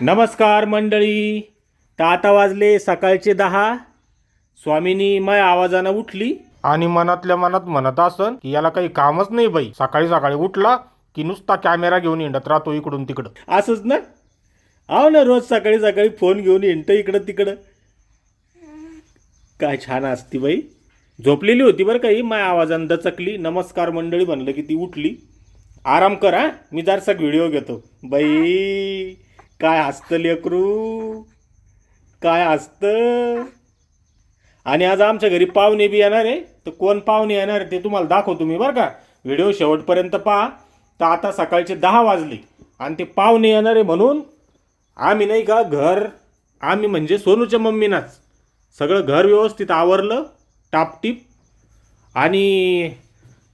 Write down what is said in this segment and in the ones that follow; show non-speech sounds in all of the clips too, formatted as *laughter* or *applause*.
नमस्कार मंडळी. तर आता वाजले सकाळचे दहा. स्वामीनी मय आवाजानं उठली. आणि मनातल्या मनात म्हणत असन की याला काही कामच नाही बाई. सकाळी सकाळी उठला की नुसता कॅमेरा घेऊन हिंडत राहतो इकडून तिकडं. असंच ना? आहो ना रोज सकाळी सकाळी फोन घेऊन येणतं इकडं तिकडं. काय छान असती बाई. झोपलेली होती बरं काही माय आवाजानं दचकली. नमस्कार मंडळी म्हणलं की ती उठली. आराम कर हा मी जरसा व्हिडिओ घेतो. बाई. काय असतं लेकरू? काय असतं? आणि आज आमच्या घरी पाहुणे बी येणार आहे. तर कोण पाहुणे येणार आहे ते तुम्हाला दाखवतो मी बरं का. व्हिडिओ शेवटपर्यंत पहा. तर आता सकाळचे दहा वाजले आणि ते पाहुणे येणार आहे म्हणून आम्ही नाही का घर आम्ही म्हणजे सोनूच्या मम्मीनाच. सगळं घर व्यवस्थित आवरलं टापटीप. आणि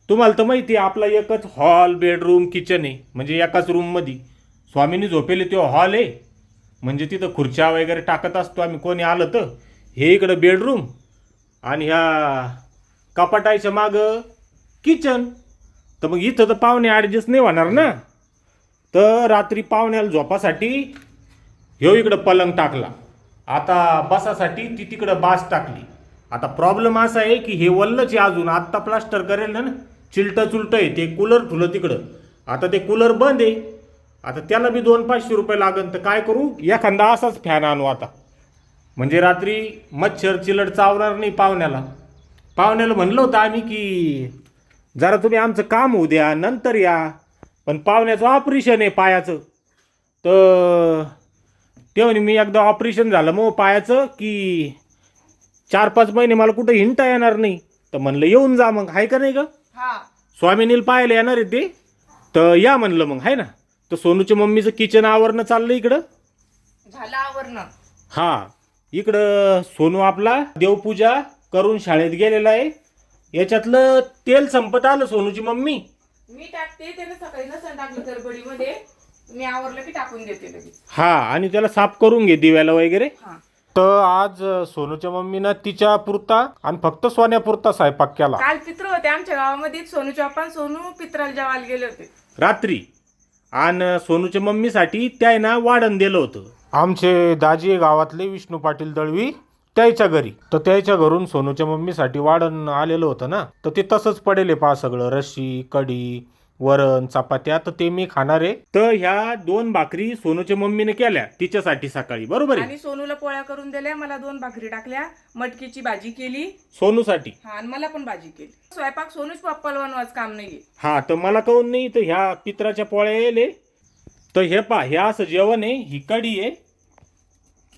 तुम्हाला तर माहिती आहे आपला एकच हॉल बेडरूम किचन आहे. म्हणजे एकाच रूममध्ये स्वामींनी झोपेले तो हॉल आहे. म्हणजे तिथं खुर्च्या वगैरे टाकत असतो आम्ही. कोणी आलं तर. हे इकडं बेडरूम आणि ह्या कपाटाच्या मागं किचन तर मग इथं तर पाहुणे ॲडजस्ट नाही होणार ना. तर रात्री पाहुण्याला झोपासाठी ह्यो इकडं पलंग टाकला. आता बसासाठी ती तिकडं बास टाकली. आता प्रॉब्लेम असा आहे की हे वल्लच आहे अजून. आत्ता प्लास्टर करेल ना. चिलटं चुलटं आहे. ते कूलर ठुलं तिकडं. आता ते कूलर बंद आहे. आता त्याला बी दोन पाचशे रुपये लागन तर काय करू? एखादा असाच फॅन आणू आता. म्हणजे रात्री मच्छर चिलट चावणार नाही पाहुण्याला. पाहुण्याला म्हणलं होतं आम्ही की जरा तुम्ही आमचं काम होऊ द्या नंतर या. पण पाहुण्याचं ऑपरेशन आहे पायाचं. तर ते म्हणे मी एकदा ऑपरेशन झालं मग पायाचं की चार पाच महिने मला कुठं हिंडता येणार नाही. तर म्हणलं येऊन जा मग आहे का नाही का हा. स्वामिनील पाहायला येणार आहे ते. तर या म्हणलं मग आहे ना. तर सोनूच्या मम्मीचं किचन आवरणं चाललं इकडं? झालं आवरणं. हा. इकडं सोनू आपला देवपूजा करून शाळेत गेलेला आहे. याच्यातलं तेल संपत आलं सोनूची मम्मी? मी टाकते त्याने सकाळी नसं टाकलं गडबडीमध्ये. मी आवरलं की टाकून देते लगेच. हा आणि त्याला साफ करून घे दिव्याला वगैरे. हा. तर आज सोनूच्या मम्मीनं तिच्या पुरता आणि फक्त सोन्यापुरता स्वयंपाक केला. काल पित्र होते आमच्या गावामध्ये. आणि सोनू पित्राला जेवायला गेले होते. रात्री? आणि सोनूच्या मम्मीसाठी त्याय ना वाढण दिलं होतं. आमचे दाजी गावातले विष्णू पाटील दळवी त्याच्या घरी. तर त्याच्या घरून सोनूच्या मम्मीसाठी वाढण आलेलं होतं ना. तर ते तसंच पडेल पहा सगळं रशी कढी वरण चपात्या तर ते मी खाणार आहे. तर ह्या दोन भाकरी सोनूच्या मम्मीने केल्या तिच्यासाठी सकाळी. बरोबर आहे? आणि सोनूला पोळ्या करून दिल्या मला दोन भाकरी टाकल्या मटकीची भाजी केली. सोनूसाठी? हा आणि मला पण भाजी केली. स्वयंपाक सोनूच पप्पाला बनवायचं काम नाहीये. हा तर मला काहून नाही? तर ह्या पित्राच्या पोळ्या येले. तर हे पा हे असं जेवण आहे ही कढी आहे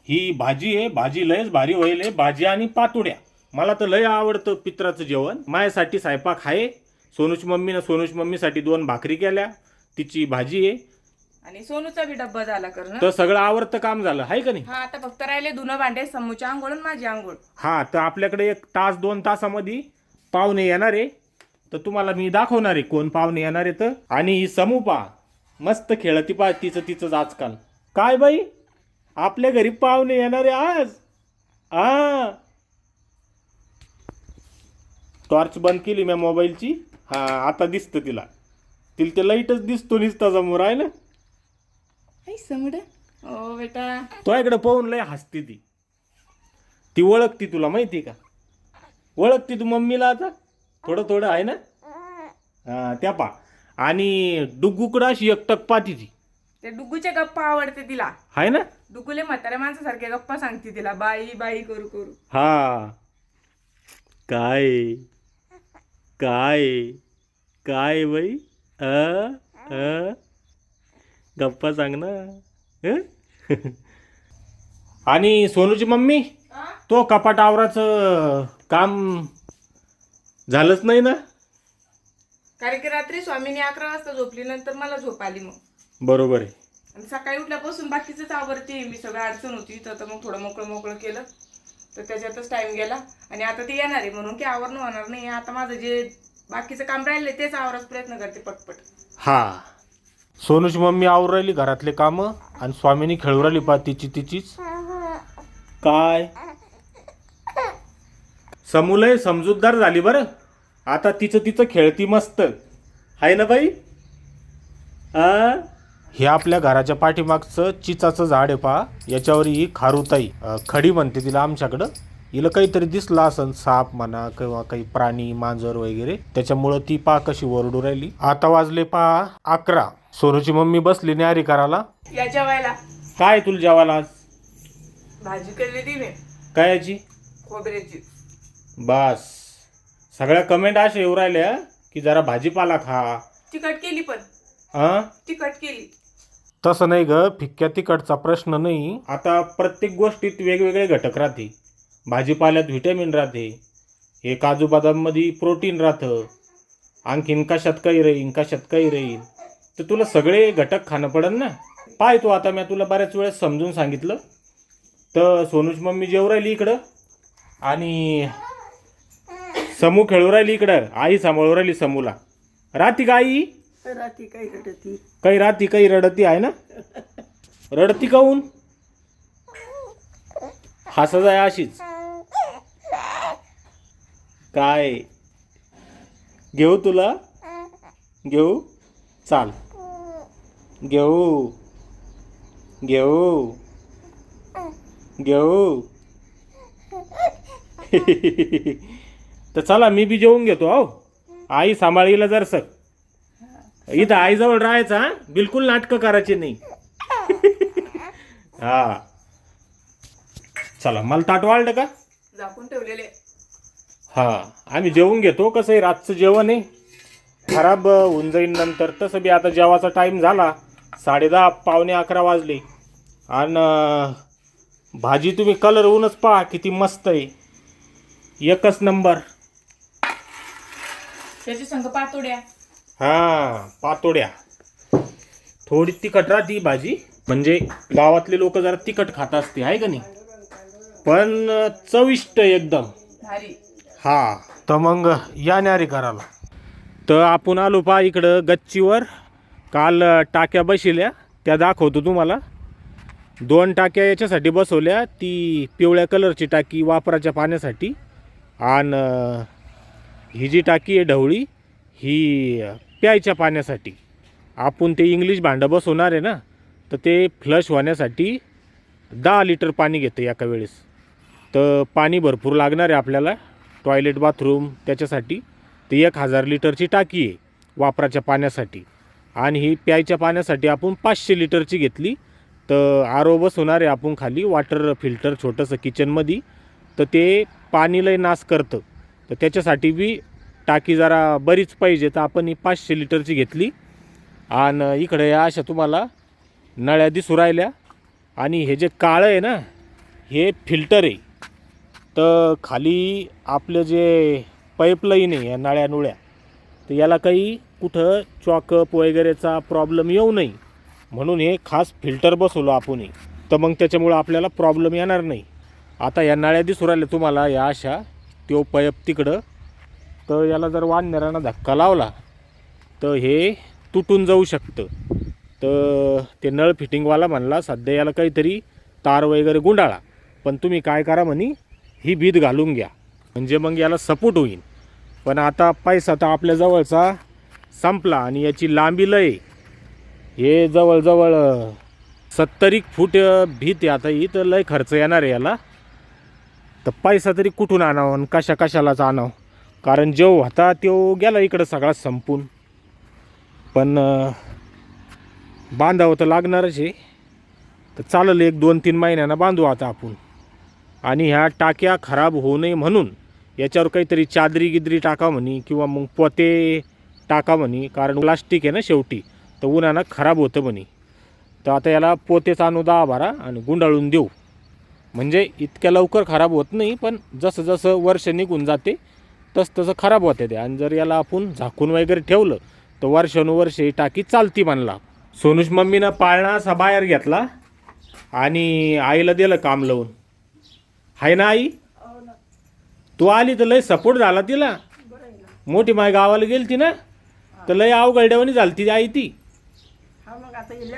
ही भाजी आहे भाजी लयच भारी होईल आहे भाजी आणि पातुड्या. मला तर लय आवडतं पित्राचं जेवण. माझ्यासाठी स्वयंपाक आहे. सोनूची मम्मीनं सोनूची मम्मीसाठी दोन भाकरी केल्या. तिची भाजी आहे. आणि सोनूचा बी डब्बा झाला करणं. तर सगळं आवडतं काम झालं. आहे का नाही? हा आता फक्त राहिले धुणं भांडे समूच्या आंघोळ आणि माझी आंघोळ. हा तर आपल्याकडे एक तास दोन तासामध्ये पाहुणे येणार आहे. तर तुम्हाला मी दाखवणार आहे कोण पाहुणे येणार आहे तर. आणि ही समू पहा मस्त खेळती पहा तिचं तिचंच आजकाल काय बाई? आपल्या घरी पाहुणे येणार आहे आज. हा टॉर्च बंद केली मी मोबाईलची. हा आता दिसतं तिला. तिला ते लाईटच दिसतो निसता समोर आहे ना? आई समड ओ बेटा. तो इकडे पाहून लय हसते ती. ती ओळखती तुला माहिती का? ओळखती तू मम्मीला आता? थोडं थोडं आहे ना? हा त्या पा. आणि डुग्गूकडं अशी एकटक पाहती ती ते. डुग्गूच्या गप्पा आवडते तिला. आहे ना? डुग्गूले म्हाताऱ्या माणसासारख्या गप्पा सांगते तिला. बाई बाई करू करू. हा. काय? काय? काय बाई अ? अ? गप्पा सांग ना. हं? *laughs* आणि सोनूची मम्मी? तो कपाट आवराचं काम झालंच नाही ना? कारण की रात्री स्वामीनी अकरा वाजता झोपली नंतर मला झोप आली मग. बरोबर आहे. आणि सकाळी उठल्यापासून बाकीचंच आवडते मी सगळं अडचण होती तर आता मग थोडं मोकळं मोकळं केलं. तर त्याच्यातच टाईम गेला. आणि आता ती येणार आहे म्हणून की आवरणं होणार नाही. आता माझं जे बाकीचं काम राहिलंय तेच आवरायचा प्रयत्न करते पटपट. हा. सोनूची मम्मी आवर राहिली घरातले कामं आणि स्वामीनी खेळू राहिली पा तिची तिचीच. काय? समूलय समजूतदार झाली बरं. आता तिचं तिचं खेळती मस्त. आहे ना बाई? आ? हे आपल्या घराच्या पाठीमागचं चिचाचं झाड आहे पहा. याच्यावर ही खारुताई. खडी म्हणते तिला आमच्याकडं. हिला काहीतरी दिसला असन साप म्हणा किंवा काही प्राणी मांजर वगैरे. त्याच्यामुळं ती पहा कशी ओरडू राहिली. आता वाजले पहा अकरा. सोनूची मम्मी बसली न्यारी करायला या जेवायला. काय तुला जेवायला आज? भाजी केली ती मी. काय याची खोबऱ्याची. बस. सगळ्या कमेंट अशा येऊ राहिल्या की जरा भाजीपाला खा. तिखट केली पण. हा तिखट केली. तसं नाही ग फिक्क्या तिकडचा प्रश्न नाही. आता प्रत्येक गोष्टीत वेगवेगळे घटक राहते. भाजीपाल्यात व्हिटॅमिन राहते. हे काजू बदाममध्ये प्रोटीन राहतं. आणखीन कशात काही राहीन कशात काही राहीन तर तुला सगळे घटक खाणं पडेल ना? पाय तू आता मी तुला बऱ्याच वेळेस समजून सांगितलं. तर सोनूच मम्मी जेव राहिली इकडं? आणि समू खेळू राहिली इकडं? आई सांभाळू राहिली समूला. राहती का आई? काही रडती. काही राहती काही रडती आहे ना? रडती काऊन हसत आहे अशीच. काय? घेऊ तुला? घेऊ? चाल. घेऊ. घेऊ. घेऊ. *laughs* तर चला मी बी जेवून घेतो हो आई सांभाळीला जर सक इथं आईजवळ राहायचं हा? बिलकुल नाटकं करायची नाही. हा. चला मला ताट वाढलं का? झाकून ठेवलेले. हा. आम्ही जेवून घेतो कसं आहे रातचं जेवण आहे. खराब होऊन जाईन नंतर. तसं बी आता जेवाचा टाईम झाला. साडेदहा पावणे अकरा वाजले. आणि भाजी तुम्ही कलर होऊनच पहा किती मस्त आहे. एकच नंबर त्याची संग पातोड्या. हा पातोड्या. थोडी तिखट राहती भाजी. म्हणजे? गावातले लोक जरा तिखट खात असते आहे का नाही? पण चविष्ट एकदम. भारी. हा. तर मग या न्यारी करायला. तर आपण आलो पा इकडं गच्चीवर. काल टाक्या बसिल्या त्या दाखवतो तुम्हाला. दोन टाक्या याच्यासाठी बसवल्या ती पिवळ्या कलरची टाकी वापराच्या पाण्यासाठी. आणि ही जी टाकी आहे ढवळी ही प्यायच्या पाण्यासाठी. आपण ते इंग्लिश भांडं बसवणार आहे ना तर ते फ्लश होण्यासाठी दहा लिटर पाणी घेतं एका वेळेस. तर पाणी भरपूर लागणार आहे आपल्याला टॉयलेट बाथरूम त्याच्यासाठी. ते एक हजार लिटरची टाकी आहे वापराच्या पाण्यासाठी. आणि ही प्यायच्या पाण्यासाठी आपण पाचशे लिटरची घेतली तर आरो बसवणार आहे आपण खाली वॉटर फिल्टर छोटंसं किचनमध्ये तर ते पाणी नाश करतं. तर त्याच्यासाठी बी टाकी जरा बरीच पाहिजे तर आपण ही पाचशे लिटरची घेतली. आणि इकडे या अशा तुम्हाला नळ्या दिसू राहिल्या. आणि हे जे काळं आहे ना हे फिल्टर आहे. तर खाली आपलं जे पाईपलाईन आहे या नळ्या नुळ्या तर याला काही कुठं चॉकअप वगैरेचा प्रॉब्लेम येऊ नये. म्हणून हे खास फिल्टर बसवलो आपणही. तर मग त्याच्यामुळं आपल्याला प्रॉब्लेम येणार नाही. आता या नळ्या दिसू राहिल्या तुम्हाला या अशा तो पाईप तिकडं. तर याला जर वाढणाऱ्यानं धक्का लावला तर हे तुटून जाऊ शकतं. तर ते नळ फिटिंगवाला म्हणला सध्या याला काहीतरी तार वगैरे गुंडाळा पण तुम्ही काय करा म्हणे ही भीत घालून घ्या. म्हणजे मग याला सपोर्ट होईल. पण आता पैसा तर आपल्या जवळचा संपला आणि याची लांबी लय. हे जवळजवळ सत्तरीक फूट भीत आहे आता ही तर लय खर्च येणार आहे याला. तर पैसा तरी कुठून आणावं आणि कशा कशालाच आणावं? कारण जो होता तो गेला इकडं सगळा संपून. पण बांधावं तर लागणारच आहे. तर चालेल एक दोन तीन महिन्यानं बांधू आता आपण. आणि ह्या टाक्या खराब होऊ नये म्हणून याच्यावर काहीतरी चादरी गिदरी टाका म्हणे किंवा मग पोते टाका म्हणे कारण प्लास्टिक आहे ना शेवटी. तर उन्हानं खराब होतं म्हणे. तर आता याला पोतेच आणू दहा बारा आणि गुंडाळून देऊ. म्हणजे इतक्या लवकर खराब होत नाही पण जसं जसं वर्ष निघून जाते तसं तसं खराब होते ते. आणि जर याला आपण झाकून वगैरे ठेवलं तर वर्षानुवर्ष ही टाकी चालती म्हणला. सोनूश मम्मीनं पाळणा असा बाहेर घेतला आणि आईला दिलं काम लावून. आहे ना आई? तू आली तर लय सपोर्ट झाला तिला. मोठी माय गावाला गेली ती ना. तर लय अवघडवणी झाली ती आई ती.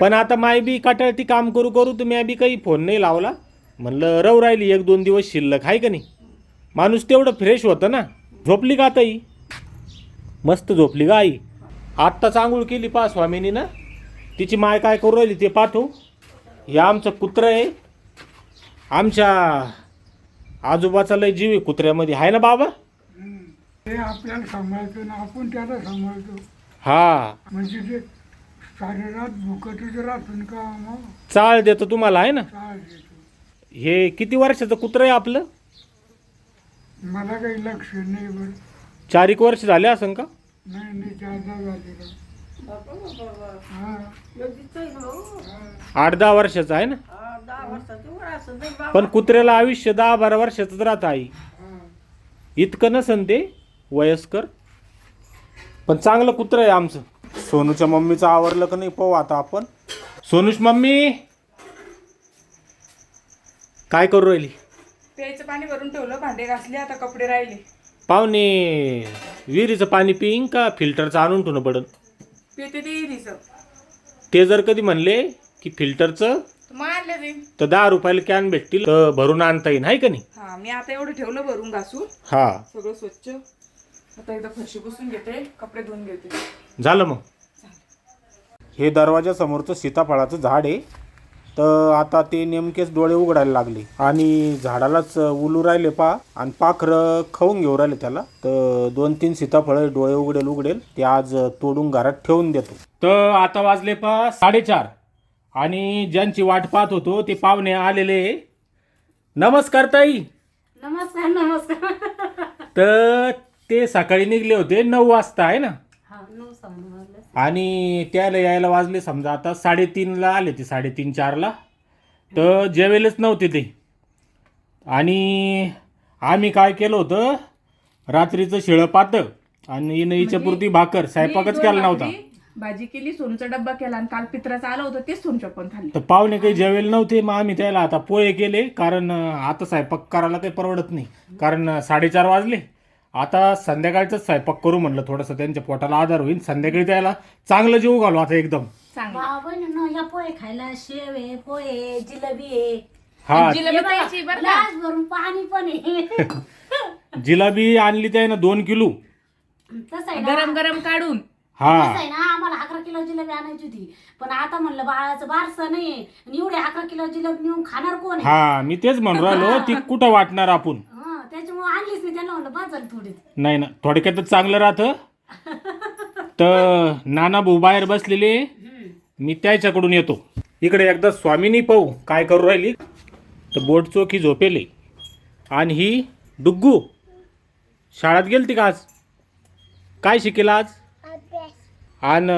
पण आता माय बी काटाळती काम करू करू तर मी बी काही फोन नाही लावला. म्हणलं रव राहिली एक दोन दिवस शिल्लक आहे का नाही? माणूस तेवढं फ्रेश होतं ना. झोपली का ताई? मस्त झोपली का आई? आत्ताच आंघोळ केली पा स्वामीनी ना. तिची माय काय करू राहिली ते पाठव. हे आमचं कुत्रं आहे. आमच्या आजोबाचा लय जीव आहे कुत्र्यामध्ये. आहे ना बाबा? ते आपल्याला सांभाळतो ना आपण त्याला सांभाळतो. हा. म्हणजे ते का मग? चाळ देतो तुम्हाला आहे ना? चाल देतो. हे किती वर्षाचं कुत्रं आहे आपलं? मला काही लक्ष नाही बरं. चार एक वर्ष झाले असन का? नाही नाही जादा झालेलं हा. लगेच आहे ना हो. आठ दहा वर्षाचं आहे ना? हा, दहा वर्षाचं वर असं ते बाबा. पण कुत्र्याला आयुष्य दहा बारा वर्षाचंच राहतं आई. इतकं नसन ते वयस्कर. पण चांगलं कुत्रं आहे आमचं. सोनूच्या मम्मीचं आवरलं का नाही पाहू आता आपण. सोनूच मम्मी! काय करू राहिली? प्यायचं पाणी भरून ठेवलं भांडे घासले आता कपडे राहिले. पाहुणे विहिरीचं पाणी पिईन का? फिल्टरचं आणून ठेवणं पडन. पिते ते इरीचं ते जर कधी म्हणले की फिल्टरचं तर मग आणलं जाईल तर दहा रुपयाला कॅन भेटतील तर भरून आणता येईल आहे का नाही? हा मी आता एवढं ठेवलं भरून घासून. हा. सगळं स्वच्छ. आता एकदा फरशी पुसून घेते कपडे धुवून घेते. झालं मग. हे दरवाजा समोरचं सीताफळाचं झाड आहे. तर आता ते नेमकेच डोळे उघडायला लागले. आणि झाडालाच उलू राहिले पा आणि पाखरं खाऊन घेऊ राहिले त्याला. तर दोन तीन सीताफळ डोळे उघडेल उघडेल. ते आज तोडून घरात ठेवून देतो. तर आता वाजले पा साडेचार. आणि ज्यांची वाट पाहत होतो ते पाहुणे आलेले. नमस्कार ताई. नमस्कार नमस्कार. तर ते सकाळी निघले होते नऊ वाजता आहे ना? हा नऊ सव्वा आणि त्याला यायला वाजले समजा आता साडेतीनला आले ते साडेतीन चारला. तर जेवेलच नव्हते ते. आणि आम्ही काय केलं होतं? रात्रीचं शिळं पातं आणि इनईच्या पुरती भाकर स्वयंपाकच केला नव्हता. भाजी केली सोनूचा डब्बा केला आणि काल पित्राचं आलं होतं तेच सोनच्या पण खाल्ली. तर पाहुणे काही जेवेल नव्हते मग आम्ही त्याला आता पोहे केले कारण आता स्वयंपाक करायला काही परवडत नाही. कारण साडेचार वाजले. आता संध्याकाळचाच स्वयंपाक करू म्हणलं थोडंसं त्यांच्या पोटाला आधार होईल. संध्याकाळी त्याला चांगलं जेव घालू आता एकदम. चांगलं. बाबा ह्या पोहे खायला शेव आहे पोहे जिलेबी आहे. हा. जिलेबी द्यायची बरं का? ग्लास भरून पाणी पण आहे. *laughs* जिलाबी आणली त्यानं दोन किलो. तसं आहे ना. गरम गरम काढून. हा. आहे ना आम्हाला अकरा किलो जिलेबी आणायची होती. पण आता म्हणलं बाळाचं बारसं नाही आणि एवढे अकरा किलो जिलेबी नेऊन खाणार कोण आहे? हा मी तेच म्हणून राहिलो ती कुठं वाटणार आपण? त्याच्यामुळे आणलीच नाही त्यांना म्हणलं नाही ना थोडक्यातच चांगलं राहतं. तर नाना भाऊ बाहेर बसलेले मी त्याच्याकडून येतो. इकडे एकदा स्वामीनी पाहू काय करू राहिली. तर बोट चोखी झोपेले. आणि ही डुग्गू शाळेत गेलती का आज? काय शिकेल आज? आणि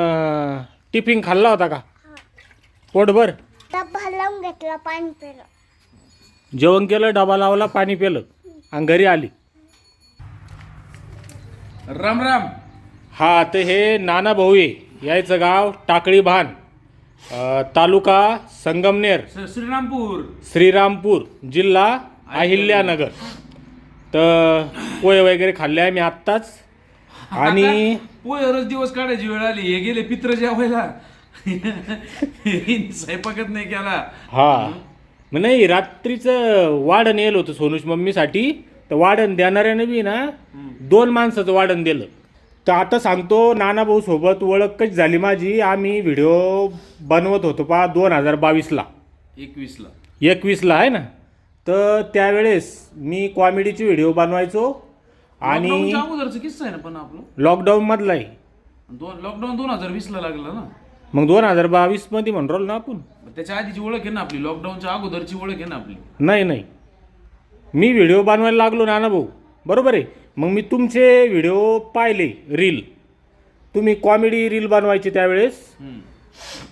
टिफिन खाल्ला होता का? पोटभर? घेतला पाणी पिलं. जेवण केलं डबा लावला पाणी पिलं. आणि घरी आली. राम राम. हा तर हे नाना भाऊ आहे यायचं गाव टाकळी भान. अ, तालुका संगमनेर. स- श्रीरामपूर. श्रीरामपूर जिल्हा अहिल्यानगर. तर पोहे वगैरे खाल्ले आहे मी आत्ताच आणि पोयरच दिवस काढायची वेळ आली. हे गेले पित्र जेवायला. *laughs* हिने स्वयंपाकच नाही केला. हा. मग नाही रात्रीचं वाढण येलं होतं सोनूश मम्मीसाठी. तर वाढण देणाऱ्याने बी ना दोन माणसाचं वाढण दिलं. तर आता सांगतो नानाभाऊ सोबत ओळख कशी झाली माझी. आम्ही व्हिडिओ बनवत होतो पा दोन हजार बावीसला. एकवीस ला एकवीसला आहे ना? तर त्यावेळेस मी कॉमेडीची व्हिडिओ बनवायचो आणि लॉकडाऊनच्या अगोदरचा किस्सा आहे ना पण आपलं? लॉकडाऊनमधला आहे. दोन लॉकडाऊन दोन हजार वीस ला लागलं ना? मग दोन हजार बावीसमध्ये म्हणून राहिलो ना आपण. त्याच्या आधीची ओळख आहे ना आपली लॉकडाऊनच्या अगोदरची ओळख आहे ना आपली. नाही नाही. मी व्हिडिओ बनवायला लागलो नाना भाऊ बरोबर आहे? मग मी तुमचे व्हिडिओ पाहिले रील तुम्ही कॉमेडी रील बनवायचे त्यावेळेस. हम्म.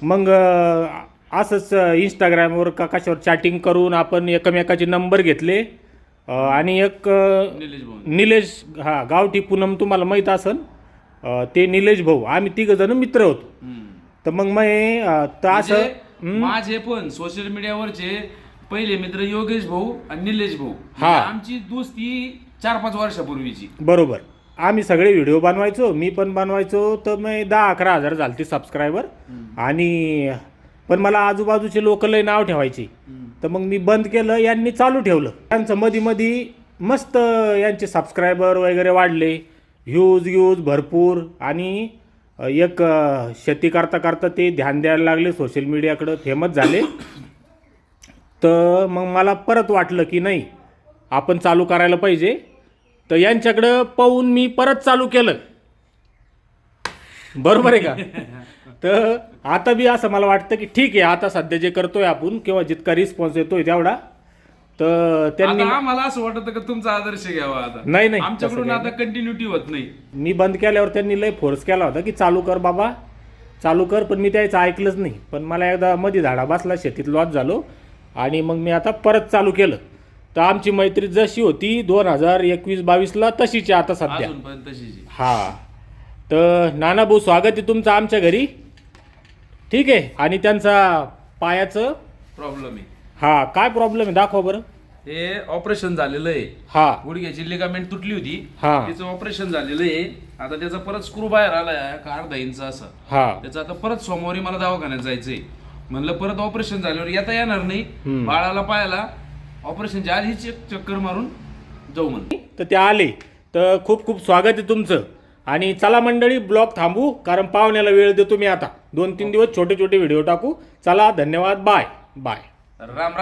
मग अं, असंच इंस्टाग्रामवर का कशावर चॅटिंग करून आपण एकमेकाचे नंबर घेतले. अं, आणि एक अं, निलेश भाऊ. निलेश हा गावठी पूनम तुम्हाला माहीत असन. अं, ते निलेश भाऊ. आम्ही तिघजण मित्र होतो. हम्म. तर मग मग तर असं म्हणजे माझे पण सोशल मीडियावरचे पहिले मित्र योगेश भाऊ आणि निलेश भाऊ हा. आमची दोस्ती चार पाच वर्षापूर्वीची. बरोबर. आम्ही सगळे व्हिडिओ बनवायचो मी पण बनवायचो तर मग दहा अकरा हजार झालते सबस्क्रायबर आणि पण मला आजूबाजूचे लोक लय नाव ठेवायचे. तर मग मी बंद केलं यांनी चालू ठेवलं. त्यांचं मधी मधी मस्त यांचे सबस्क्रायबर वगैरे वाढले. व्ह्यूज व्ह्यूज भरपूर आणि एक शेती करता करता ते ध्यान द्यायला लागले सोशल मीडियाकडं फेमस झाले. तर मग मला परत वाटलं की नाही आपण चालू करायला पाहिजे. तर यांच्याकडं पाहून मी परत चालू केलं. बरोबर आहे का? तर आता बी असं मला वाटतं की ठीक आहे आता सध्या जे करतोय आपण किंवा जितका रिस्पॉन्स येतोय तेवढा. तर त्यांनी आता आम्हाला असं वाटतं का तुमचा आदर्श घ्यावा आता? नाही, नाही, आमच्याकडून आता कंटिन्युटी होत नाही. मी बंद केल्यावर त्यांनी लय फोर्स केला होता की चालू कर बाबा चालू कर पण मी त्याचं ऐकलंच नाही. पण मला एकदा मध्ये झाडा बसला शेतीत लॉस झालो आणि मग मी आता परत चालू केलं. तर आमची मैत्री जशी होती दोन हजार एकवीस बावीसला तशीच आता सध्या. अजून पण तशीच. आहे. हा. तर नाना भाऊ स्वागत आहे तुमचं आमच्या घरी. ठीक आहे. आणि त्यांचा पायाचं प्रॉब्लेम आहे. हा काय प्रॉब्लेम आहे? दाखवा बरं. हे ऑपरेशन झालेलं आहे. हा. गुडघ्याची लिगामेंट तुटली होती. हा. त्याचं ऑपरेशन झालेलं आहे. आता त्याचा परत स्क्रू बाहेर आलाय का अर्धा इंच असं. हा. त्याचं आता परत सोमवारी मला दवाखान्यात जायचंय. म्हणलं परत ऑपरेशन झाल्यावर येता येणार नाही. बाळाला पायाला ऑपरेशनच्या आधी चेक चक्कर मारून जाऊ म्हणून तर ते आले. तर खूप खूप स्वागत आहे तुमचं. आणि चला मंडळी ब्लॉग थांबू कारण पाहुण्याला वेळ देतो मी आता. दोन तीन दिवस छोटे छोटे व्हिडिओ टाकू. चला धन्यवाद. Bye bye Ram